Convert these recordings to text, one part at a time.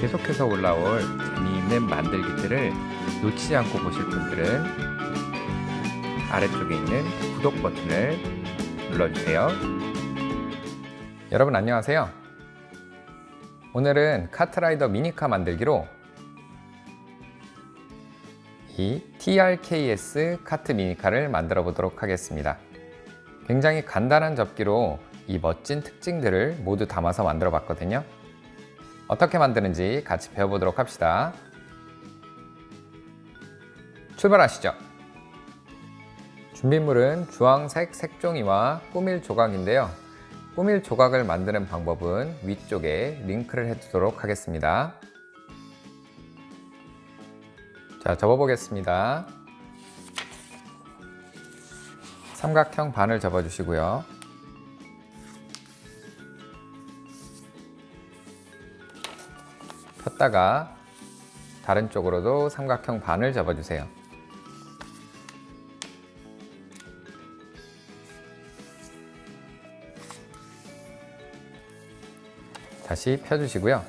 계속해서 올라올 재미있는 만들기들을 놓치지 않고 보실 분들은 아래쪽에 있는 구독 버튼을 눌러주세요. 여러분 안녕하세요. 오늘은 카트라이더 미니카 만들기로 이 TRKS 카트 미니카를 만들어 보도록 하겠습니다. 굉장히 간단한 접기로 이 멋진 특징들을 모두 담아서 만들어 봤거든요. 어떻게 만드는지 같이 배워보도록 합시다. 출발하시죠. 준비물은 주황색 색종이와 꾸밀 조각인데요. 꾸밀 조각을 만드는 방법은 위쪽에 링크를 해두도록 하겠습니다. 자, 접어보겠습니다. 삼각형 반을 접어주시고요. 폈다가 다른 쪽으로도 삼각형 반을 접어주세요. 다시 펴주시고요.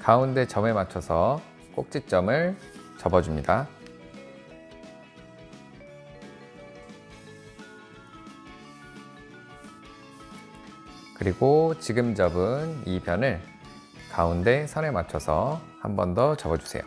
가운데 점에 맞춰서 꼭지점을 접어줍니다. 그리고 지금 접은 이 변을 가운데 선에 맞춰서 한 번 더 접어주세요.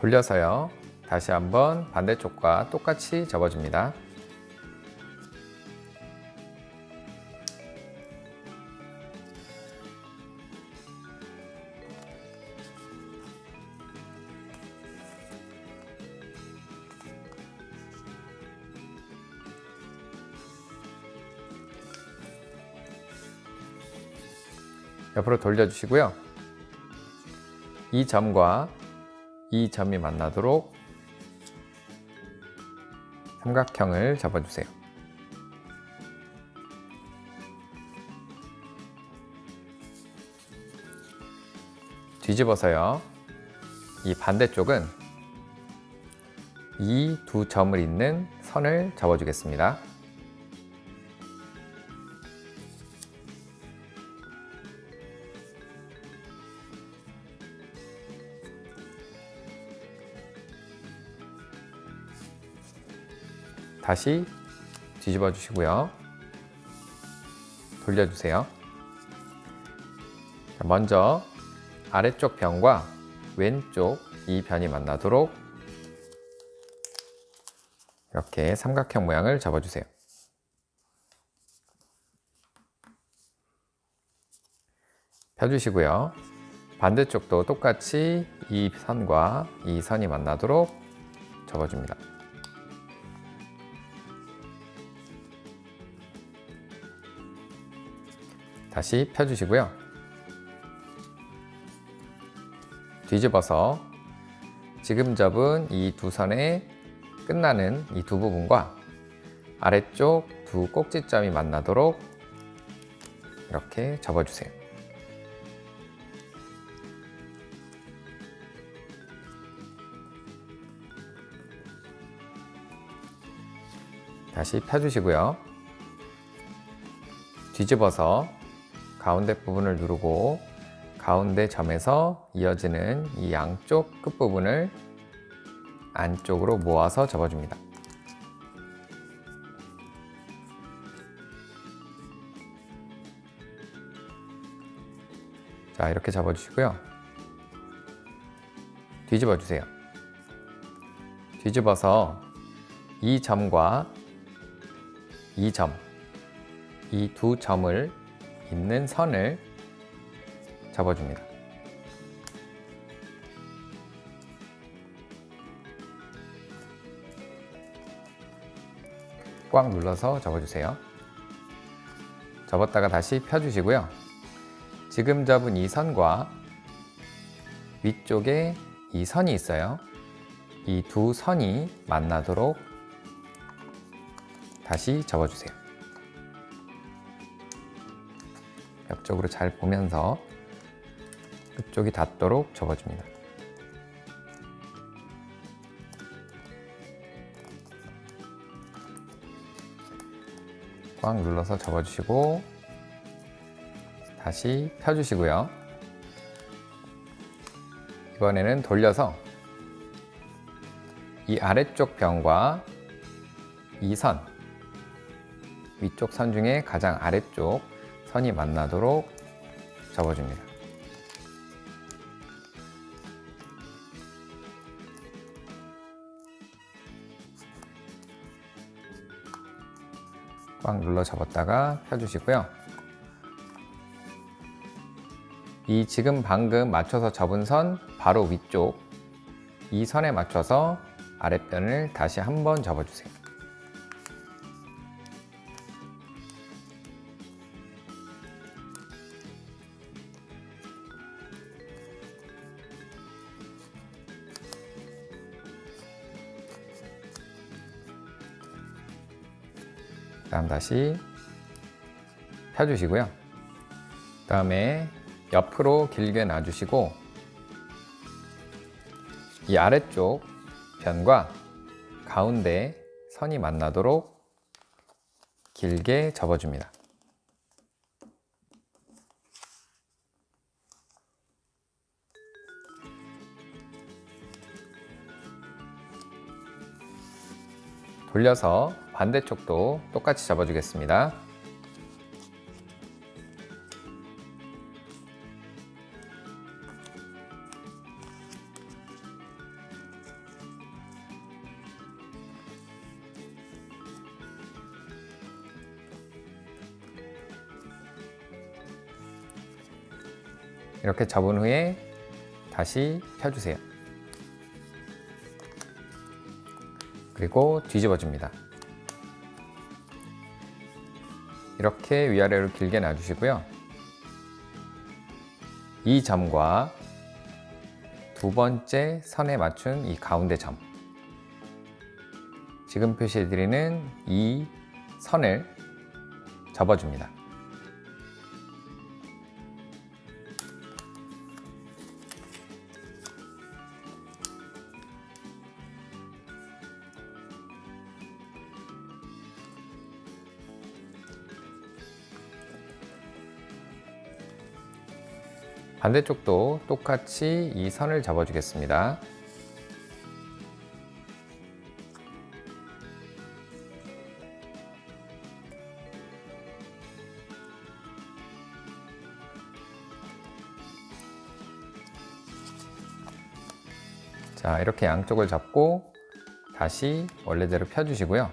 돌려서요. 다시 한번 반대쪽과 똑같이 접어줍니다. 옆으로 돌려주시고요. 이 점과 이 점이 만나도록 삼각형을 접어주세요. 뒤집어서요. 이 반대쪽은 이 두 점을 잇는 선을 접어주겠습니다. 다시 뒤집어 주시고요. 돌려주세요. 먼저 아래쪽 변과 왼쪽 이 변이 만나도록 이렇게 삼각형 모양을 접어주세요. 펴주시고요. 반대쪽도 똑같이 이 선과 이 선이 만나도록 접어줍니다. 다시 펴주시고요. 뒤집어서 지금 접은 이 두 선에 끝나는 이 두 부분과 아래쪽 두 꼭지점이 만나도록 이렇게 접어주세요. 다시 펴주시고요. 뒤집어서 가운데 부분을 누르고 가운데 점에서 이어지는 이 양쪽 끝부분을 안쪽으로 모아서 접어줍니다. 자, 이렇게 접어주시고요. 뒤집어 주세요. 뒤집어서 이 점과 이 점, 이 두 점을 있는 선을 접어줍니다. 꽉 눌러서 접어주세요. 접었다가 다시 펴주시고요. 지금 접은 이 선과 위쪽에 이 선이 있어요. 이 두 선이 만나도록 다시 접어주세요. 옆쪽으로 잘 보면서 끝쪽이 닿도록 접어줍니다. 꽉 눌러서 접어주시고 다시 펴주시고요. 이번에는 돌려서 이 아래쪽 변과 이 선, 위쪽 선 중에 가장 아래쪽 선이 만나도록 접어줍니다. 꽉 눌러 접었다가 펴주시고요. 이 지금 방금 맞춰서 접은 선 바로 위쪽 이 선에 맞춰서 아랫변을 다시 한번 접어주세요. 다시 펴주시고요. 다음에 옆으로 길게 놔주시고 이 아래쪽 변과 가운데 선이 만나도록 길게 접어줍니다. 돌려서 반대쪽도 똑같이 접어주겠습니다. 이렇게 접은 후에 다시 펴주세요. 그리고 뒤집어 줍니다. 이렇게 위아래로 길게 놔주시고요. 이 점과 두 번째 선에 맞춘 이 가운데 점. 지금 표시해드리는 이 선을 접어줍니다. 반대쪽도 똑같이 이 선을 접어주겠습니다. 자, 이렇게 양쪽을 잡고 다시 원래대로 펴주시고요.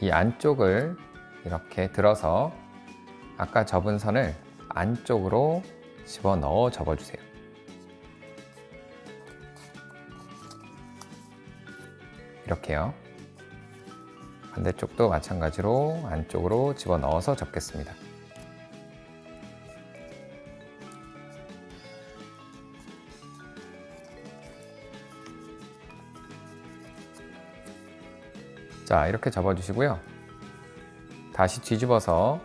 이 안쪽을 이렇게 들어서 아까 접은 선을 안쪽으로 집어 넣어 접어주세요. 이렇게요. 반대쪽도 마찬가지로 안쪽으로 집어 넣어서 접겠습니다. 자, 이렇게 접어주시고요. 다시 뒤집어서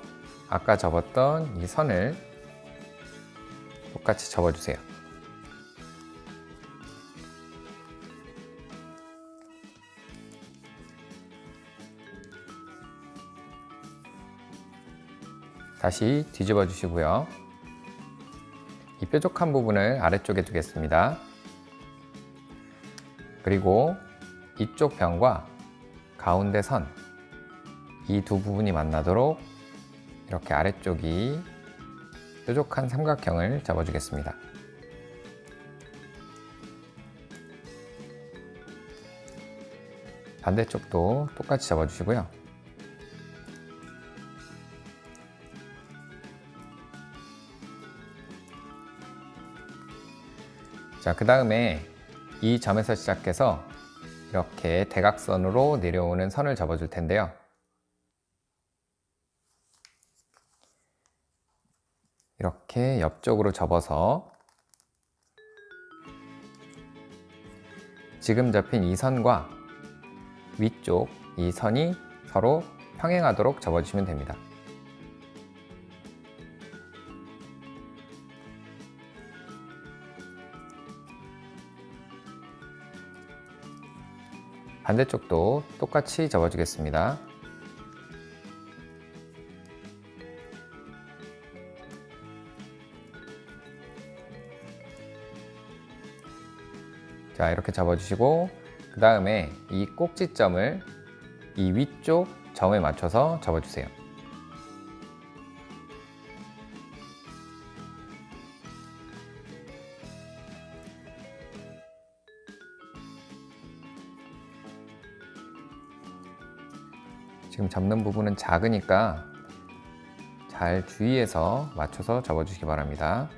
아까 접었던 이 선을 똑같이 접어주세요. 다시 뒤집어 주시고요. 이 뾰족한 부분을 아래쪽에 두겠습니다. 그리고 이쪽 변과 가운데 선, 이 두 부분이 만나도록 이렇게 아래쪽이 뾰족한 삼각형을 잡아주겠습니다. 반대쪽도 똑같이 잡아주시고요. 자, 그 다음에 이 점에서 시작해서 이렇게 대각선으로 내려오는 선을 접어줄 텐데요. 이렇게 옆쪽으로 접어서 지금 접힌 이 선과 위쪽 이 선이 서로 평행하도록 접어주시면 됩니다. 반대쪽도 똑같이 접어주겠습니다. 자, 이렇게 접어주시고, 그 다음에 이 꼭지점을 이 위쪽 점에 맞춰서 접어주세요. 지금 접는 부분은 작으니까 잘 주의해서 맞춰서 접어주시기 바랍니다.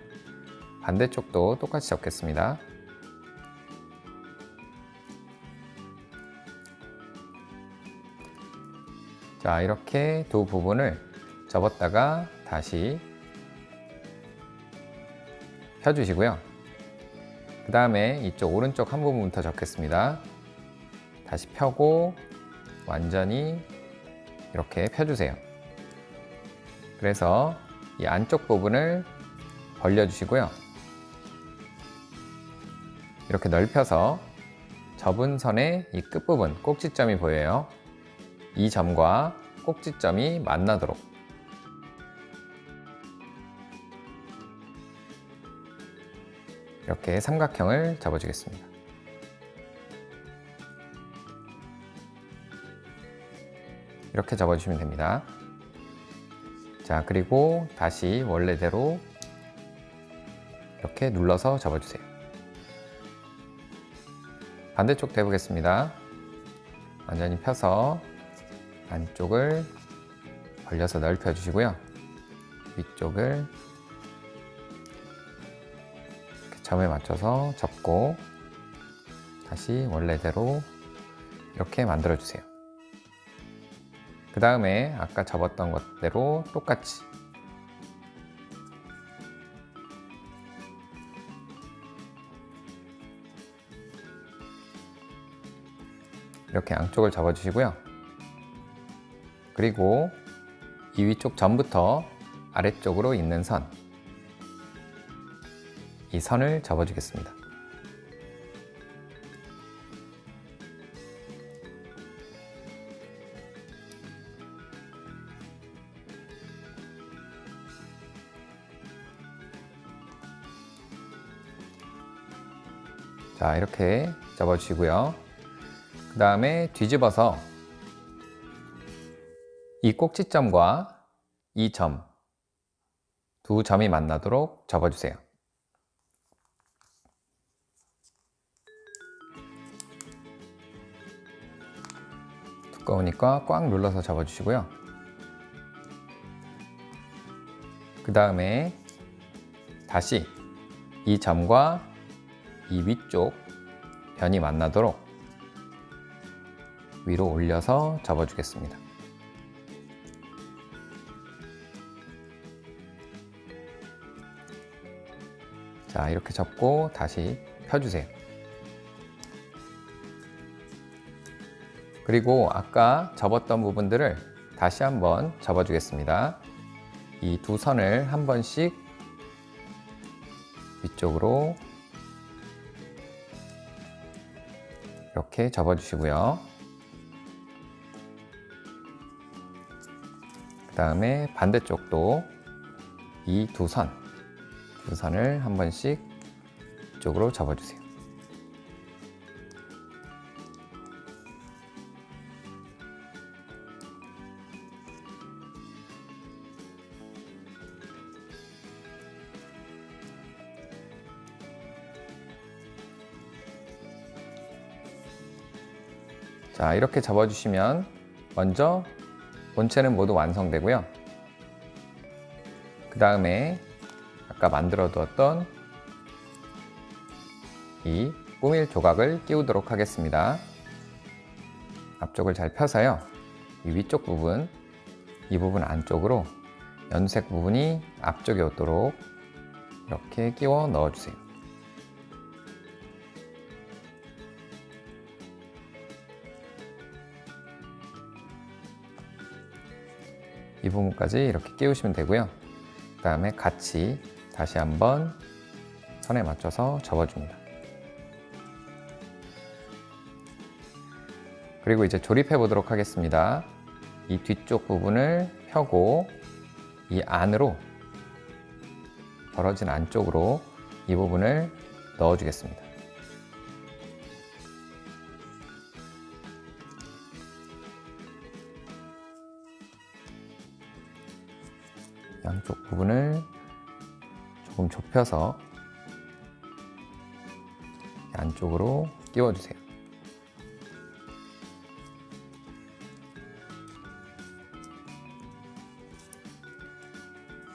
반대쪽도 똑같이 접겠습니다. 자, 이렇게 두 부분을 접었다가 다시 펴주시고요. 그 다음에 이쪽 오른쪽 한 부분부터 접겠습니다. 다시 펴고 완전히 이렇게 펴주세요. 그래서 이 안쪽 부분을 벌려주시고요. 이렇게 넓혀서 접은 선의 이 끝부분 꼭지점이 보여요. 이 점과 꼭지점이 만나도록 이렇게 삼각형을 접어주겠습니다. 이렇게 접어주시면 됩니다. 자, 그리고 다시 원래대로 이렇게 눌러서 접어주세요. 반대쪽도 해보겠습니다. 완전히 펴서 안쪽을 벌려서 넓혀 주시고요. 위쪽을 점에 맞춰서 접고 다시 원래대로 이렇게 만들어 주세요. 그 다음에 아까 접었던 것대로 똑같이 이렇게 양쪽을 접어 주시고요. 그리고 이 위쪽 전부터 아래쪽으로 있는 선, 이 선을 접어주겠습니다. 자, 이렇게 접어주시고요. 그 다음에 뒤집어서 이 꼭지점과 이 점, 두 점이 만나도록 접어주세요. 두꺼우니까 꽉 눌러서 접어주시고요. 그 다음에 다시 이 점과 이 위쪽 변이 만나도록 위로 올려서 접어주겠습니다. 자, 이렇게 접고 다시 펴주세요. 그리고 아까 접었던 부분들을 다시 한번 접어 주겠습니다. 이 두 선을 한 번씩 위쪽으로 이렇게 접어 주시고요. 그 다음에 반대쪽도 이 두 선, 두 선을 한 번씩 이쪽으로 접어주세요. 자, 이렇게 접어주시면 먼저 본체는 모두 완성되고요. 그 다음에 아까 만들어 두었던 이 꾸밀 조각을 끼우도록 하겠습니다. 앞쪽을 잘 펴서요. 이 위쪽 부분, 이 부분 안쪽으로 연색 부분이 앞쪽에 오도록 이렇게 끼워 넣어주세요. 이 부분까지 이렇게 끼우시면 되고요. 그 다음에 같이 다시 한번 선에 맞춰서 접어줍니다. 그리고 이제 조립해 보도록 하겠습니다. 이 뒤쪽 부분을 펴고 이 안으로 벌어진 안쪽으로 이 부분을 넣어 주겠습니다. 양쪽 부분을 조금 좁혀서 안쪽으로 끼워 주세요.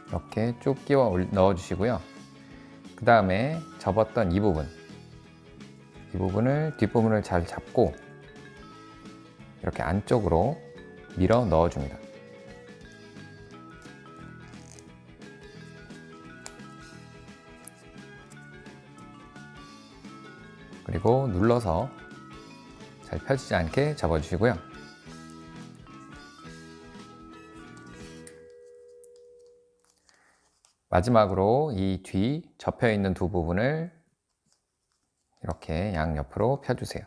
이렇게 쭉 끼워 넣어 주시고요. 그 다음에 접었던 이 부분, 이 부분을 뒷부분을 잘 잡고 이렇게 안쪽으로 밀어 넣어 줍니다. 그리고 눌러서 잘 펴지지 않게 접어주시고요. 마지막으로 이 뒤 접혀 있는 두 부분을 이렇게 양옆으로 펴주세요.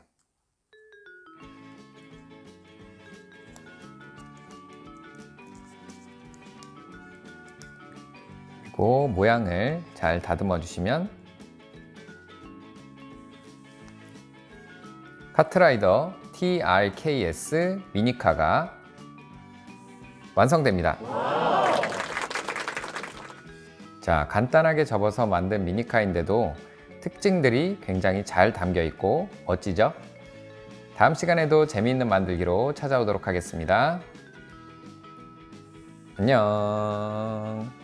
모양을 잘 다듬어 주시면 카트라이더 TRKS 미니카가 완성됩니다. 자, 간단하게 접어서 만든 미니카인데도 특징들이 굉장히 잘 담겨 있고 멋지죠? 다음 시간에도 재미있는 만들기로 찾아오도록 하겠습니다. 안녕.